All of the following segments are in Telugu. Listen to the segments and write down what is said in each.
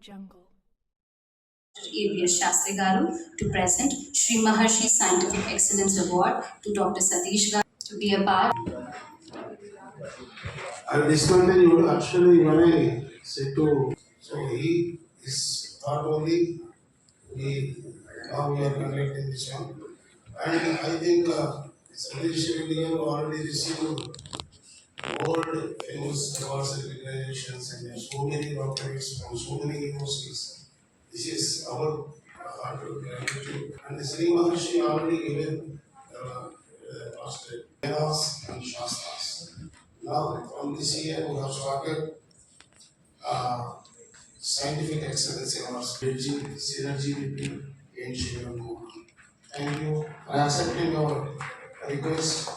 Jungle. ABS Shastri Garu to present Sri Maharshi Scientific Excellence Award to Dr. Satish Garu to be a part And this content you would actually when I said to so he is not only we how we are conducting this one. And I think uh Satish William already received world famous awards and and there are so many doctorates from so many universities. This is our heart of gratitude and Sri Maharshi already given uh, uh, Vedas and Shastras. Now, from this year, we have started uh, scientific excellence awards, bridging synergy between ancient and modern. Thank you for accepting our request.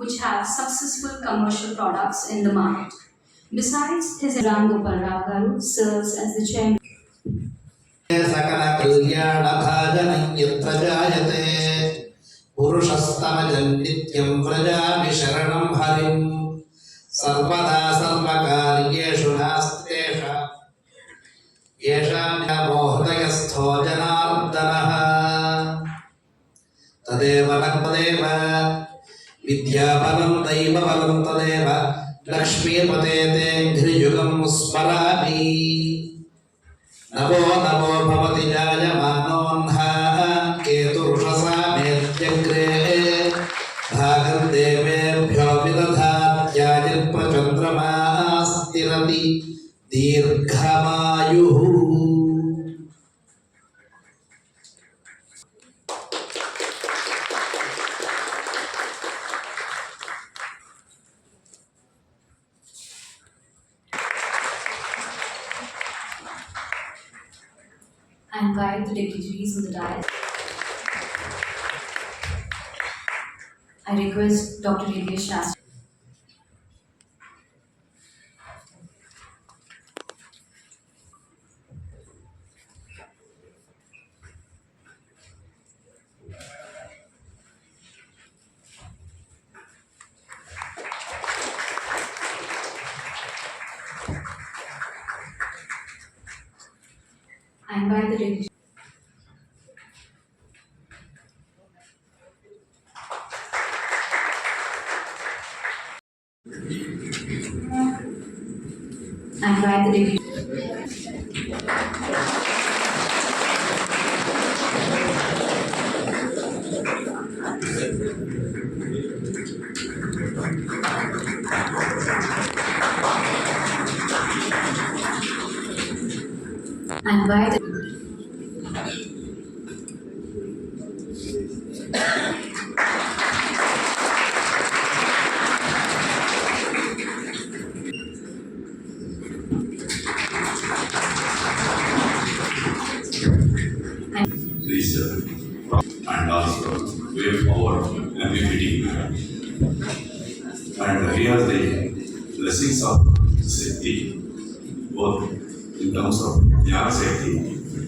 which have successful commercial products in the market. Besides, his Ram Gopal serves as the chairman. व्रजामि शरणं हरिं। सर्वदा सर्वकार्येषु येषां जनार्दनः। तदेव విద్యాబలం దైవ బలం తదేవ లక్ష్మీపతే ఘ్రియుగం స్మరామి నమో నమో భవతి జాయమానోన్హా కేతురుషసా మేత్యగ్రే భాగం దేవేభ్యో విదధాత్యాజల్ప చంద్రమా స్థిరతి దీర్ఘమాయు I request Dr. Yogesh Shastri. and by the religion. and why the and also wave and every meeting. And here the blessings of Siddhi, both terms of jnana shakti,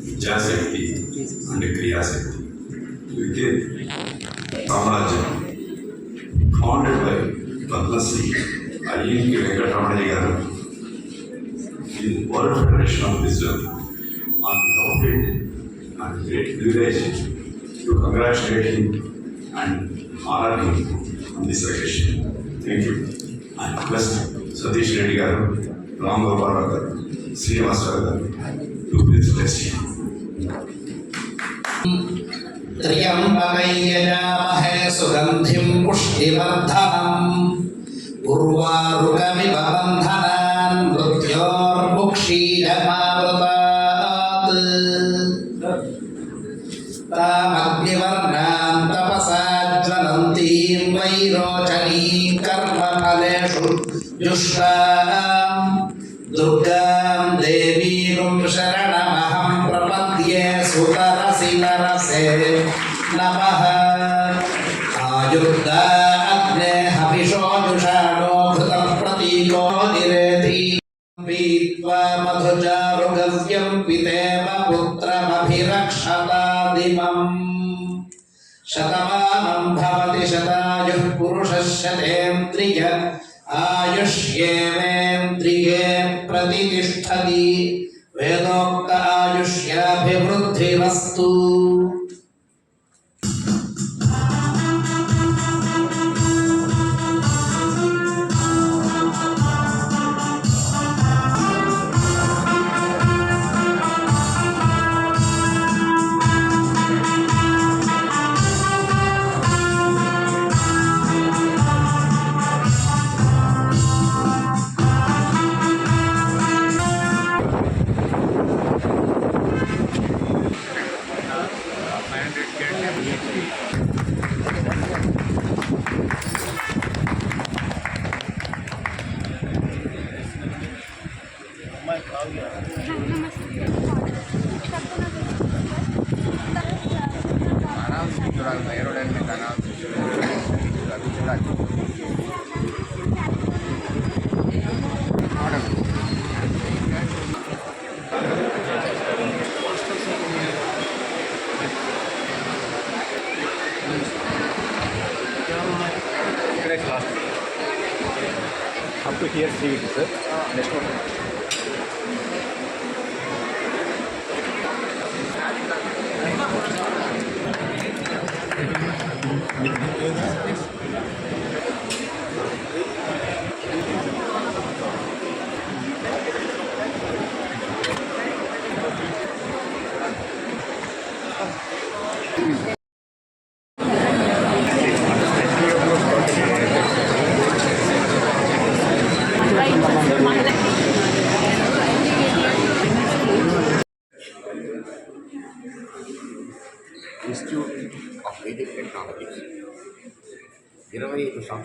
vidya shakti, and kriya shakti. get Samarajya, founded by Padmasri, INK Venkataramani Garu, in World Federation of Wisdom, on top it, and great privilege to congratulate him and honor him on this occasion. Thank you. And plus, Satish Reddy Garu, Ram Gopal Garu, Srinivasaravu garu, to please bless him. त्र्यम्बकैयजामहे सुगन्धिं पुष्टिवर्धनम् उर्वारुकमिव बन्धनान् मृत्योर्मुक्षीयमावृतात् तामग्निवर्णां तपसा ज्वलन्तीं वैरोचनीं कर्मफलेषु जुष्टां नमः आयुर्दा अग्ने हविषो जुषाणो घृतं प्रतीको निरेधि पीत्वा मधुचारुगव्यं पितेव पुत्रमभिरक्षतादिमम् शतमानं भवति शतायुः पुरुषः शतेन्द्रिय आयुष्येवेन्द्रिये प्रतितिष्ठति वेदोक्त आयुष्याभिवृद्धिरस्तु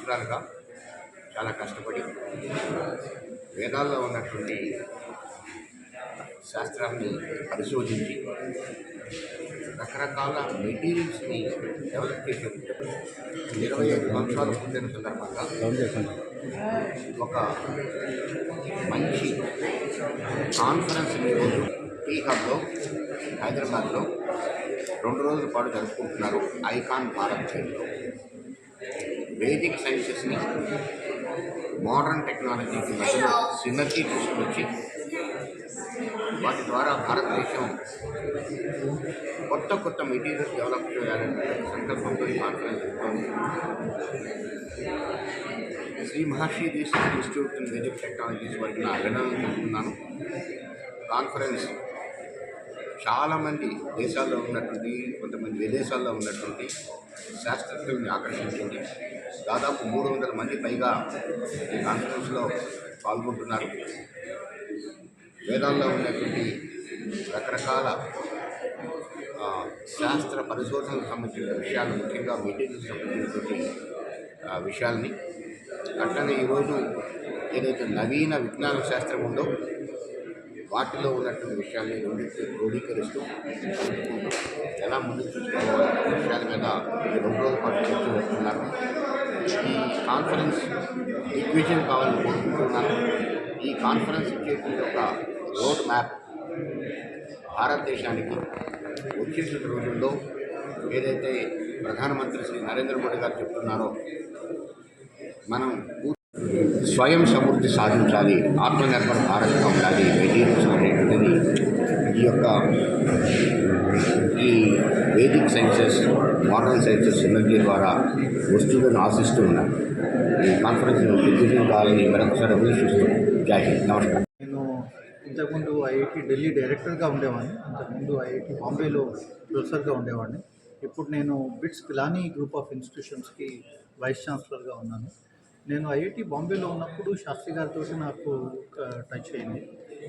సంవత్సరాలుగా చాలా కష్టపడి వేదాల్లో ఉన్నటువంటి శాస్త్రాన్ని పరిశోధించి రకరకాల మెటీరియల్స్ని డెవలప్ చేసే ఇరవై ఐదు సంవత్సరాలు పొందిన సందర్భంగా ఒక మంచి కాన్ఫరెన్స్ ఈరోజు టీ హబ్లో హైదరాబాద్లో రెండు రోజుల పాటు జరుపుకుంటున్నారు ఐకాన్ భారత్ చైన్లో వేదిక్ సైన్సెస్ని మోడర్న్ టెక్నాలజీకి మధ్యలో సినర్జీ తీసుకొచ్చి వాటి ద్వారా భారతదేశం కొత్త కొత్త మెటీరియల్స్ డెవలప్ చేయాలనే సంకల్పంతో ఈ కాన్ఫరెన్స్ జరుగుతోంది. Shri Maharshi research institute in Vedic technologies వరకు నా అభినందనలు చెప్తున్నాను కాన్ఫరెన్స్ చాలామంది దేశాల్లో ఉన్నటువంటి కొంతమంది విదేశాల్లో ఉన్నటువంటి శాస్త్రజ్ఞుల్ని ఆకర్షించింది. దాదాపు మూడు వందల మంది పైగా ఈ కాన్ఫరెన్స్లో పాల్గొంటున్నారు. వేదాల్లో ఉన్నటువంటి రకరకాల శాస్త్ర పరిశోధనకు సంబంధించిన విషయాలు ముఖ్యంగా మెటీరియల్స్ సంబంధించినటువంటి ఆ, విషయాల్ని. అట్లనే ఈరోజు ఏదైతే నవీన విజ్ఞాన శాస్త్రం ఉందో వాటిలో ఉన్నటువంటి విషయాన్ని రెండింటిని క్రోడీకరిస్తూ ఎలా ముందుకు చూసుకోవాలనే విషయాల మీద రెండు రోజుల పాటు చర్చ జరుపుతున్నారు. ఈ కాన్ఫరెన్స్ దిగ్విజయం కావాలని కోరుకుంటున్నాను ఈ కాన్ఫరెన్స్ ఇచ్చేటువంటి ఒక రోడ్ మ్యాప్ భారతదేశానికి వచ్చేసిన రోజుల్లో ఏదైతే ప్రధానమంత్రి శ్రీ నరేంద్ర మోడీ గారు చెప్తున్నారో మనం స్వయం సమృద్ధి సాధించాలి ఆత్మనిర్భర్ భారత్గా ఉండాలి మెటీరియల్స్ అనేటువంటిది ఈ యొక్క ఈ Vedic sciences model sciences energy ద్వారా వస్తుందని ఆశిస్తూ ఉన్నాను ఈ కాన్ఫరెన్స్ కావాలని మరొకసారి అభిలషిస్తూ జై హింద్. నమస్కారం. నేను ఇంతకుముందు ఐఐటి ఢిల్లీ డైరెక్టర్గా ఉండేవాడిని. ఇంతకుముందు ఐఐటి బాంబేలో ప్రొఫెసర్గా ఉండేవాడిని. ఇప్పుడు నేను బిట్స్ పిలానీ గ్రూప్ ఆఫ్ ఇన్స్టిట్యూషన్స్కి వైస్ ఛాన్సలర్గా ఉన్నాను. నేను ఐఐటి బాంబేలో ఉన్నప్పుడు శాస్త్రి గారితో నాకు టచ్ అయింది.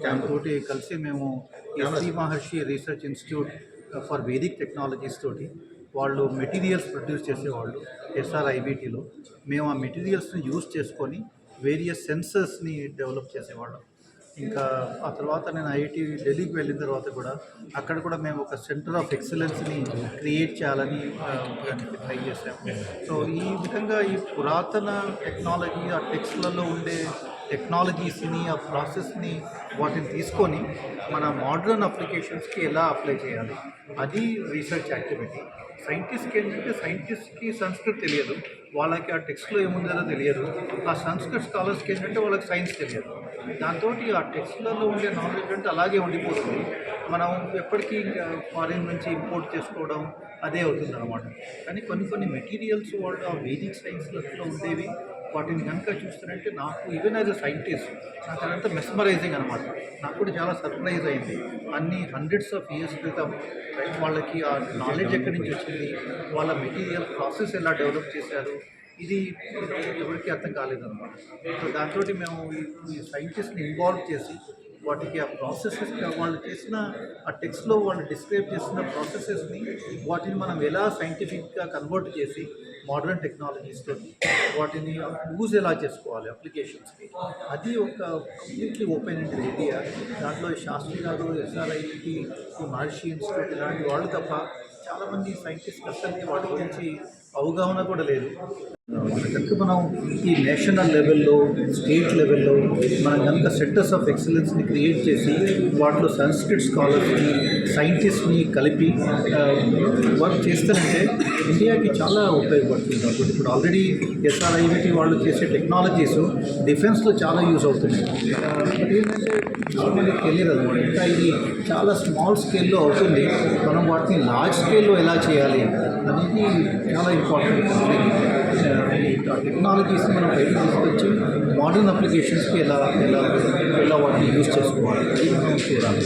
దాంతో కలిసి మేము Shri Maharshi research institute for Vedic technologies తోటి వాళ్ళు మెటీరియల్స్ ప్రొడ్యూస్ చేసేవాళ్ళు ఎస్ఆర్ఐబిటీలో. మేము ఆ మెటీరియల్స్ని యూజ్ చేసుకొని వేరియస్ సెన్సర్స్ని డెవలప్ చేసేవాళ్ళం. ఇంకా ఆ తర్వాత నేను ఐఐటి ఢిల్లీకి వెళ్ళిన తర్వాత కూడా అక్కడ కూడా మేము ఒక సెంటర్ ఆఫ్ ఎక్సలెన్స్ని క్రియేట్ చేయాలని ట్రై చేసాము సో ఈ విధంగా ఈ పురాతన టెక్నాలజీ ఆ టెక్స్ట్లలో ఉండే టెక్నాలజీస్ని ఆ ప్రాసెస్ని వాటిని తీసుకొని మన మోడర్న్ అప్లికేషన్స్కి ఎలా అప్లై చేయాలి? అది రీసెర్చ్ యాక్టివిటీ. సైంటిస్ట్కి ఏంటంటే సైంటిస్ట్కి సంస్కృత్ తెలియదు. వాళ్ళకి ఆ టెక్స్ట్లో ఏముందో తెలియదు. ఆ సంస్కృత్ స్కాలర్స్కి ఏంటంటే వాళ్ళకి సైన్స్ తెలియదు. దాంతో ఆ టెక్స్ట్లలో ఉండే నాలెడ్జ్ అంటే అలాగే ఉండిపోతుంది. మనం ఎప్పటికీ ఫారిన్ నుంచి ఇంపోర్ట్ చేసుకోవడం అదే అవుతుంది అనమాట కానీ కొన్ని కొన్ని మెటీరియల్స్ వాళ్ళు ఆ వేదిక్ సైన్స్లో ఉండేవి వాటిని కనుక చూస్తానంటే నాకు ఈవెన్ యాజ్ అ సైంటిస్ట్ నాకు అదంతా మెస్మరైజింగ్ అనమాట నాకు కూడా చాలా సర్ప్రైజ్ అయింది. అన్ని హండ్రెడ్స్ ఆఫ్ ఇయర్స్ క్రితం వాళ్ళకి ఆ నాలెడ్జ్ ఎక్కడి నుంచి వచ్చింది? వాళ్ళ మెటీరియల్ ప్రాసెస్ ఎలా డెవలప్ చేశారు? ఇది ఎవరికి అర్థం కాలేదన్నమాట. సో దాంతో మేము ఈ- సైంటిస్ట్ని ఇన్వాల్వ్ చేసి వాటికి ఆ ప్రాసెసెస్ వాళ్ళు చేసిన ఆ టెక్స్ట్లో వాళ్ళు డిస్క్రైబ్ చేసిన ప్రాసెసెస్ని వాటిని మనం ఎలా సైంటిఫిక్గా కన్వర్ట్ చేసి మోడర్న్ టెక్నాలజీస్తో వాటిని యూజ్ ఎలా చేసుకోవాలి అప్లికేషన్స్కి. అది ఒక కంప్లీట్లీ ఓపెన్ అండ్ ఏరియా దాంట్లో శాస్త్రి గారు ఎస్ఆర్ఐటి మహర్షి ఇన్స్టిట్యూట్ ఇలాంటి వాళ్ళు తప్ప చాలామంది సైంటిస్ట్ అసలు వాటి గురించి అవగాహన కూడా లేదు. కనుక మనం ఈ నేషనల్ లెవెల్లో స్టేట్ లెవెల్లో మనం కనుక సెంటర్స్ ఆఫ్ ఎక్సలెన్స్ని క్రియేట్ చేసి వాటిలో సంస్కృత్ స్కాలర్స్ని సైంటిస్ట్ని కలిపి వర్క్ చేస్తారంటే ఇండియాకి చాలా ఉపయోగపడుతుంది. కాబట్టి ఇప్పుడు ఆల్రెడీ ఎస్ఆర్ఐవిటి వాళ్ళు చేసే టెక్నాలజీస్ డిఫెన్స్లో చాలా యూజ్ అవుతున్నాయి. బట్ ఏంటంటే చాలా తెలియదు అనమాట ఇంకా ఇది చాలా స్మాల్ స్కేల్లో అవుతుంది. మనం వాటిని లార్జ్ స్కేల్లో ఎలా చేయాలి అనేది చాలా ఇంపార్టెంట్ టెక్నాలజీస్ మనం బయట తీసుకొచ్చి మోడర్న్ అప్లికేషన్స్కి ఎలా ఎలా ఎలా వాటిని యూజ్ చేసుకోవాలి. అది మనం చూడాలి